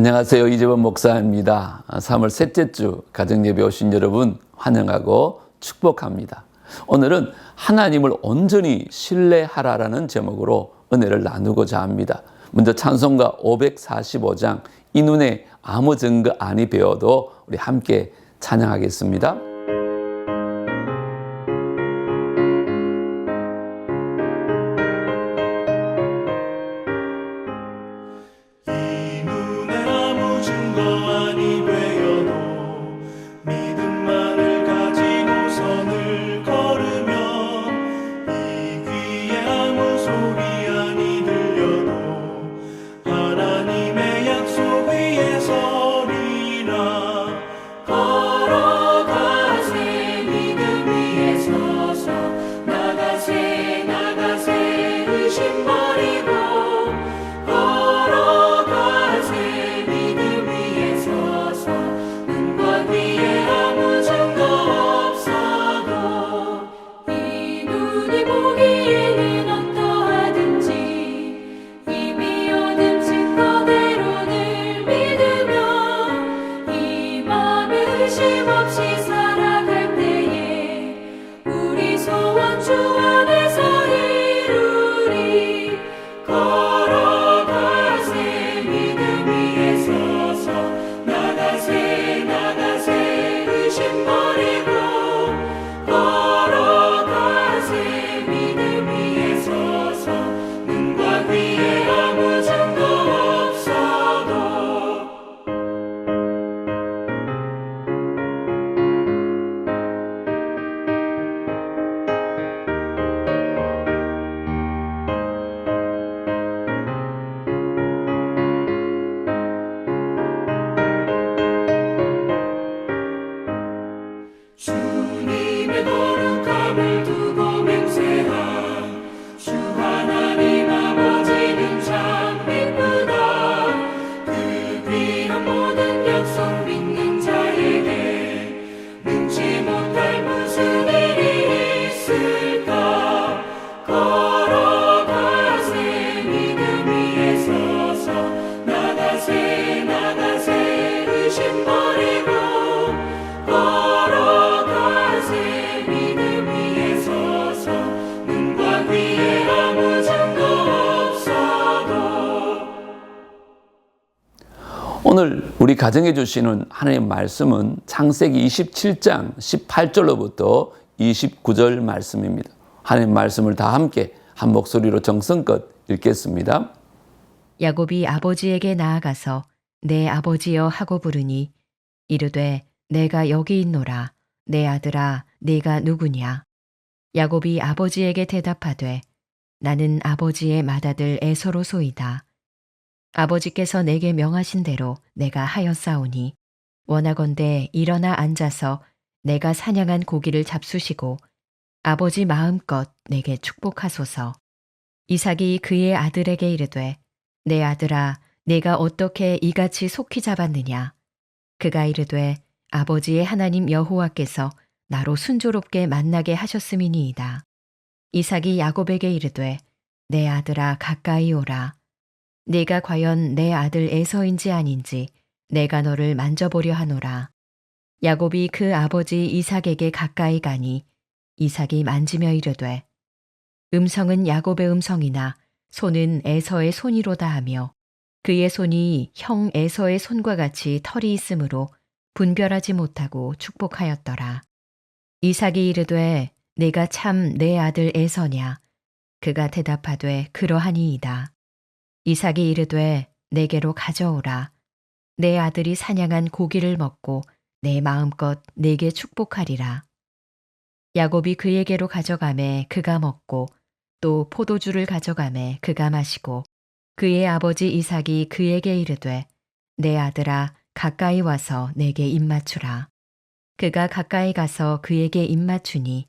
안녕하세요. 이재범 목사입니다. 3월 셋째 주 가정예배 오신 여러분 환영하고 축복합니다. 오늘은 하나님을 온전히 신뢰하라라는 제목으로 은혜를 나누고자 합니다. 먼저 찬송가 545장 이 눈에 아무 증거 아니 배워도 우리 함께 찬양하겠습니다. 이눈 오늘 우리 가정해 주시는 하나님 말씀은 창세기 27장 18절로부터 29절 말씀입니다. 하나님 말씀을 다 함께 한 목소리로 정성껏 읽겠습니다. 야곱이 아버지에게 나아가서 내 아버지여 하고 부르니 이르되 내가 여기 있노라 내 아들아 네가 누구냐 야곱이 아버지에게 대답하되 나는 아버지의 맏아들 에서로 소이다 아버지께서 내게 명하신 대로 내가 하였사오니 원하건대 일어나 앉아서 내가 사냥한 고기를 잡수시고 아버지 마음껏 내게 축복하소서 이삭이 그의 아들에게 이르되 내 아들아, 내가 어떻게 이같이 속히 잡았느냐? 그가 이르되 아버지의 하나님 여호와께서 나로 순조롭게 만나게 하셨음이니이다. 이삭이 야곱에게 이르되 내 아들아 가까이 오라. 네가 과연 내 아들 에서인지 아닌지 내가 너를 만져보려 하노라. 야곱이 그 아버지 이삭에게 가까이 가니 이삭이 만지며 이르되 음성은 야곱의 음성이나 손은 에서의 손이로다 하며 그의 손이 형 에서의 손과 같이 털이 있으므로 분별하지 못하고 축복하였더라. 이삭이 이르되 내가 참 내 아들 에서냐? 그가 대답하되 그러하니이다. 이삭이 이르되 내게로 가져오라. 내 아들이 사냥한 고기를 먹고 내 마음껏 내게 축복하리라. 야곱이 그에게로 가져가매 그가 먹고 또 포도주를 가져가매 그가 마시고 그의 아버지 이삭이 그에게 이르되 내 아들아 가까이 와서 내게 입맞추라. 그가 가까이 가서 그에게 입맞추니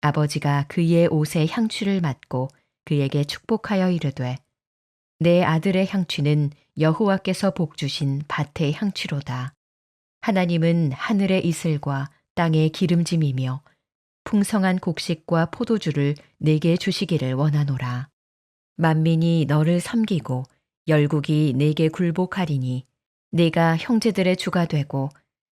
아버지가 그의 옷에 향취를 맡고 그에게 축복하여 이르되 내 아들의 향취는 여호와께서 복 주신 밭의 향취로다. 하나님은 하늘의 이슬과 땅의 기름짐이며 풍성한 곡식과 포도주를 내게 주시기를 원하노라. 만민이 너를 섬기고 열국이 내게 굴복하리니 네가 형제들의 주가 되고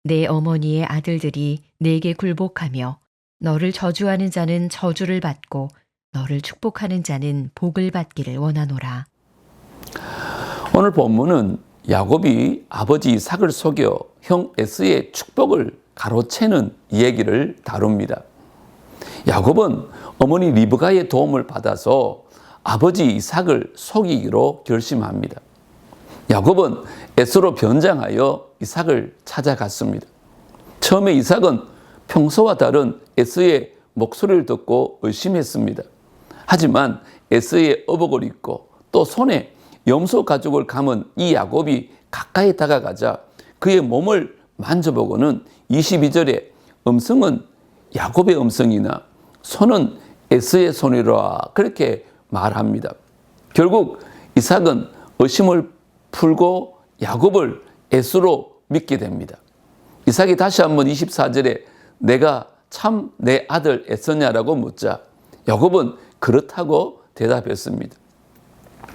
내 어머니의 아들들이 내게 굴복하며 너를 저주하는 자는 저주를 받고 너를 축복하는 자는 복을 받기를 원하노라. 오늘 본문은 야곱이 아버지 이삭을 속여 형 에스의 축복을 가로채는 이야기를 다룹니다. 야곱은 어머니 리브가의 도움을 받아서 아버지 이삭을 속이기로 결심합니다. 야곱은 에스로 변장하여 이삭을 찾아갔습니다. 처음에 이삭은 평소와 다른 에스의 목소리를 듣고 의심했습니다. 하지만 에스의 어복을 입고 또 손에 염소 가죽을 감은 이 야곱이 가까이 다가가자 그의 몸을 만져보고는 22절에 음성은 야곱의 음성이나 손은 에스의 손이라 그렇게 말합니다. 결국 이삭은 의심을 풀고 야곱을 에스로 믿게 됩니다. 이삭이 다시 한번 24절에 내가 참 내 아들 에서냐라고 묻자 야곱은 그렇다고 대답했습니다.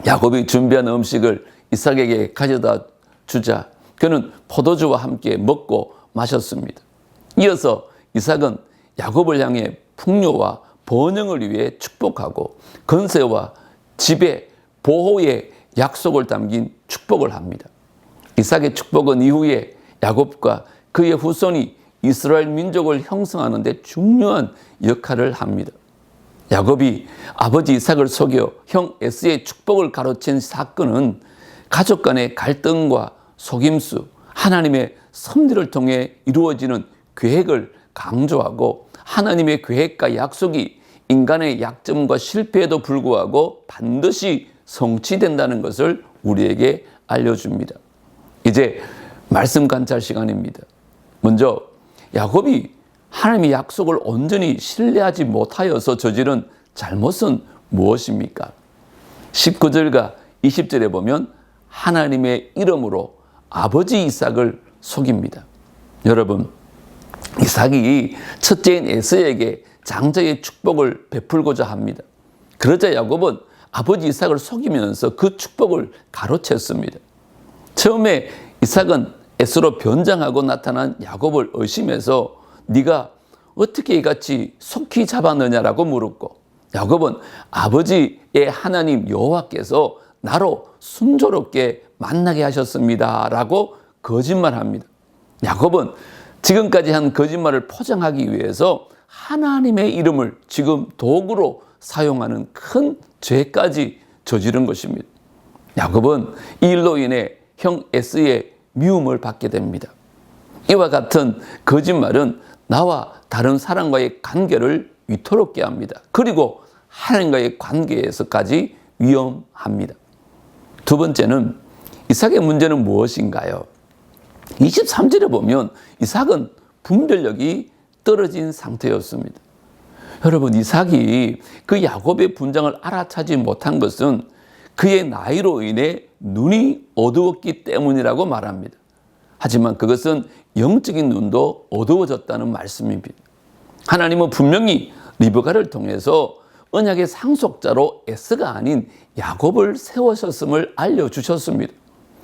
야곱이 준비한 음식을 이삭에게 가져다 주자 그는 포도주와 함께 먹고 마셨습니다. 이어서 이삭은 야곱을 향해 풍요와 번영을 위해 축복하고 건세와 지배, 보호의 약속을 담긴 축복을 합니다. 이삭의 축복은 이후에 야곱과 그의 후손이 이스라엘 민족을 형성하는 데 중요한 역할을 합니다. 야곱이 아버지 이삭을 속여 형 에스의 축복을 가로챈 사건은 가족 간의 갈등과 속임수, 하나님의 섭리를 통해 이루어지는 계획을 강조하고 하나님의 계획과 약속이 인간의 약점과 실패에도 불구하고 반드시 성취된다는 것을 우리에게 알려줍니다. 이제 말씀 관찰 시간입니다. 먼저 야곱이 하나님의 약속을 온전히 신뢰하지 못하여서 저지른 잘못은 무엇입니까? 19절과 20절에 보면 하나님의 이름으로 아버지 이삭을 속입니다. 여러분, 이삭이 첫째인 에서에게 장자의 축복을 베풀고자 합니다. 그러자 야곱은 아버지 이삭을 속이면서 그 축복을 가로챘습니다. 처음에 이삭은 에스로 변장하고 나타난 야곱을 의심해서 네가 어떻게 이같이 속히 잡았느냐라고 물었고 야곱은 아버지의 하나님 여호와께서 나로 순조롭게 만나게 하셨습니다라고 거짓말합니다. 야곱은 지금까지 한 거짓말을 포장하기 위해서 하나님의 이름을 지금 도구로 사용하는 큰 죄까지 저지른 것입니다. 야곱은 이 일로 인해 형 에스의 미움을 받게 됩니다. 이와 같은 거짓말은 나와 다른 사람과의 관계를 위태롭게 합니다. 그리고 하나님과의 관계에서까지 위험합니다. 두 번째는 이삭의 문제는 무엇인가요? 23절에 보면 이삭은 분별력이 떨어진 상태였습니다. 여러분, 이삭이 그 야곱의 분장을 알아차지 못한 것은 그의 나이로 인해 눈이 어두웠기 때문이라고 말합니다. 하지만 그것은 영적인 눈도 어두워졌다는 말씀입니다. 하나님은 분명히 리브가를 통해서 언약의 상속자로 에스가 아닌 야곱을 세우셨음을 알려주셨습니다.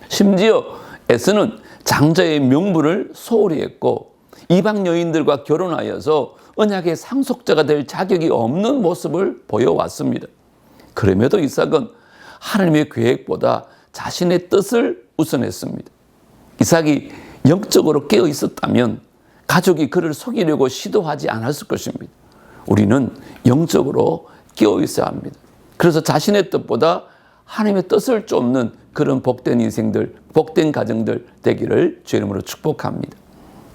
심지어 에스는 장자의 명분을 소홀히 했고 이방 여인들과 결혼하여서 언약의 상속자가 될 자격이 없는 모습을 보여왔습니다. 그럼에도 이삭은 하나님의 계획보다 자신의 뜻을 우선했습니다. 이삭이 영적으로 깨어 있었다면 가족이 그를 속이려고 시도하지 않았을 것입니다. 우리는 영적으로 깨어 있어야 합니다. 그래서 자신의 뜻보다 하나님의 뜻을 쫓는 그런 복된 인생들, 복된 가정들 되기를 주 이름으로 축복합니다.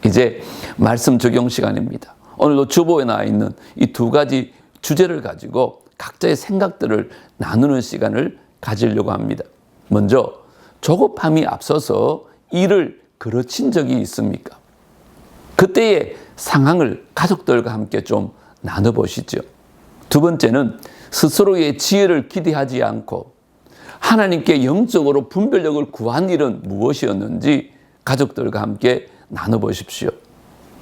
이제 말씀 적용 시간입니다. 오늘도 주보에 나와 있는 이 두 가지 주제를 가지고 각자의 생각들을 나누는 시간을 가지려고 합니다. 먼저 조급함이 앞서서 일을 그르친 적이 있습니까? 그때의 상황을 가족들과 함께 좀 나눠보시죠. 두 번째는 스스로의 지혜를 기대하지 않고 하나님께 영적으로 분별력을 구한 일은 무엇이었는지 가족들과 함께 나눠보십시오.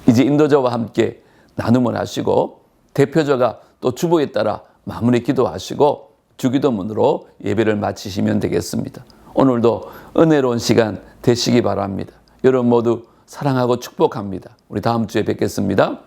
이제 인도자와 함께 나눔을 하시고 대표자가 또 주보에 따라 마무리 기도하시고 주기도문으로 예배를 마치시면 되겠습니다. 오늘도 은혜로운 시간 되시기 바랍니다. 여러분 모두 사랑하고 축복합니다. 우리 다음 주에 뵙겠습니다.